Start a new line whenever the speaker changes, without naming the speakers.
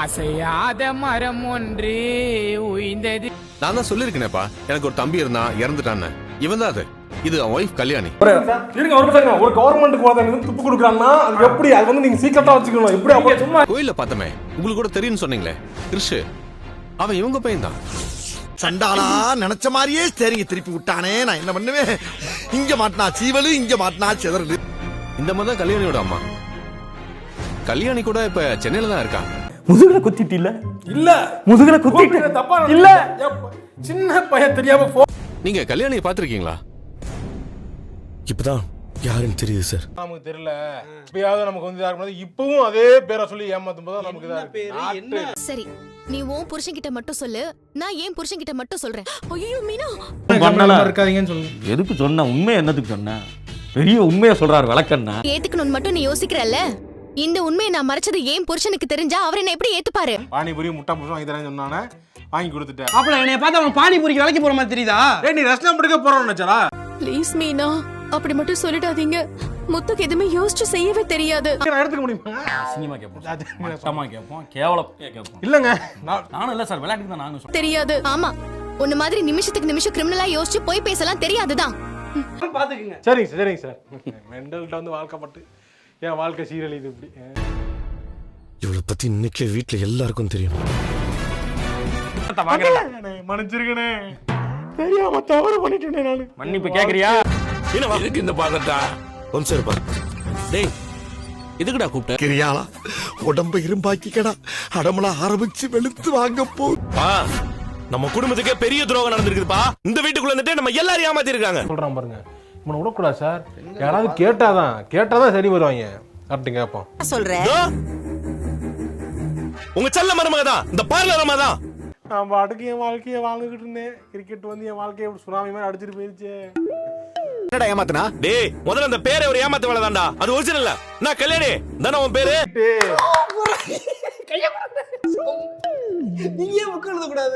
அசையாத மரம் ஒன்று உய்ந்தது.
நான் தான் சொல்லியிருக்கேனேப்பா. எனக்கு ஒரு தம்பி இருந்தான் இறந்துட்டான்னு. இவன் தான் அது. இது அவன் ஒய்ஃப் கல்யாணி.
இருங்க ஒரு நிமிஷம் ஒரு கவர்மெண்ட்டுக்கு ஒருத்தன் துப்பு கொடுக்குறான்னா அது எப்படி? அது வந்து நீங்க சீக்கிரட்டா வச்சுக்கணும். எப்படி அப்ப சும்மா
கோயில்ல பார்த்தமே உங்களுக்கு கூட தெரியும்னு சொன்னீங்களே கிறிஷ் அவன் இவங்க பையன் தான்.
சண்டாளா நினைச்ச மாதிரியே சரிங்க திருப்பி விட்டானே நான் என்ன பண்ணுவேன்? இங்க மாட்டினா சீவலு இங்க மாட்டினா சிதறலு.
இந்த மாதிரி தான் கல்யாணியோட அம்மா. கல்யாணி கூட இப்ப சென்னையில தான் இருக்கா
முதுகுல குத்திட்டு இல்ல?
இல்ல.
முதுகுல குத்திட்டு.
தப்பா
இல்ல.
சின்ன பையன் தெரியாம போ
நீங்க கல்யாணியை பார்த்திருக்கீங்களா?
இப்பதான் யாருன்னு தெரியுது சார்
நமக்கு தெரியல. இப்பயாவது நமக்கு வந்து யாருக்கு முன்னாடி இப்பவும் அதே பேரை சொல்லி ஏமாத்தும் போது நமக்கு இதா
சரி நீ உன் புருஷன்கிட்ட மட்டும் சொல்லு. நான் ஏன் புருஷன்கிட்ட மட்டும் சொல்றேன். ஐயோ மீனா.
பண்ணல.
இருக்காதீங்கன்னு சொல்லுங்க
எதுக்கு சொன்ன? உண்மை என்னதுக்கு சொன்ன? பெரிய உண்மையை சொல்றாரு விளக்கண்ணா.
ஏத்துக்கணும்னு மட்டும் நீ யோசிக்கிறல்ல? இந்த உண்மையை நான் மறைச்சது ஏன் புருஷனுக்கு தெரிஞ்சா அவர் என்ன எப்படி ஏத்துப்பாரு?
பானிபூரி முட்டை புருஷன் வாங்கி தரேன்னு சொன்னானே வாங்கி கொடுத்துட்டேன்.
அப்பல என்னைய பார்த்து அவன் பானிபூரிக்கு வேலைக்கு போற மாதிரி தெரியுதா?
ஏய் நீ ரெஸ்டாரண்ட் எடுக்க போறோம்னு நினைச்சாரா
ப்ளீஸ் மீனா அப்படி மட்டும் சொல்லிடாதீங்க. முத்துக்கு எதுவுமே யோசிச்சு செய்யவே தெரியாது.
நான் எடுத்துக்க முடியுமா?
சினிமா கேட்போம் மட்டமா கேட்போம் கேவலம் கேட்போம்
இல்லங்க நான்
நானும் இல்ல சார் விளையாட்டுக்கு தான் நானும் சொல்றேன்.
தெரியாது. ஆமா உன்ன மாதிரி நிமிஷத்துக்கு நிமிஷம் கிரிமினலா யோசிச்சு போய் பேசலாம் தெரியாதுதான்.
பாத்துக்குங்க.
சரிங்க சார் சரிங்க சார். மெண்டல்கிட்ட வந்து வாழ்க்கப்பட்டு என் வாழ்க்கை சீரழியுது இப்படி.
இவளை பத்தி இன்னைக்கே வீட்டுல எல்லாருக்கும் தெரியும்.
மன்னிச்சிருக்கனே தெரியாம தவறு பண்ணிட்டேனே நானு.
மன்னிப்பு கேக்குறியா?
இருக்கு இந்த பாக்கட்டா ஒன் சார்
டேய் எதுக்குடா கூப்பிட்ட?
கிரியாளா உடம்ப இரும்பாக்கிக்கடா. அடமலா ஆரம்பிச்சு வெளுத்து வாங்க போ
பா நம்ம குடும்பத்துக்கே பெரிய துரோகம் நடந்திருக்குதுப்பா. இந்த வீட்டுக்குள்ள இருந்துட்டு நம்ம எல்லாரும் ஏமாத்தி இருக்காங்க
சொல்றான் பாருங்க. இவனை விடக்கூடாது சார். யாராவது கேட்டாதான் கேட்டாதான் சரி வருவாங்க. கரெக்டு கேட்போம்.
உங்க செல்ல மருமக தான் இந்த பார்லர் தான்
நான் பாட்டுக்கு என் வாழ்க்கையை வாழ்ந்துகிட்டு இருந்தேன். கிரிக்கெட் வந்து என் வாழ்க்கையை சுனாமி மாதிரி அடிச்சிட்டு போயிருச்சு.
என்னடா ஏமாத்தனா?
டேய் முதல்ல அந்த பேரை ஒரு ஏமாத்து வேலை தான்டா அது ஒரிஜினல் நான் கல்யாணி? தானே உன் பேரு?
நீங்க ஏன் புக் எழுத கூடாது?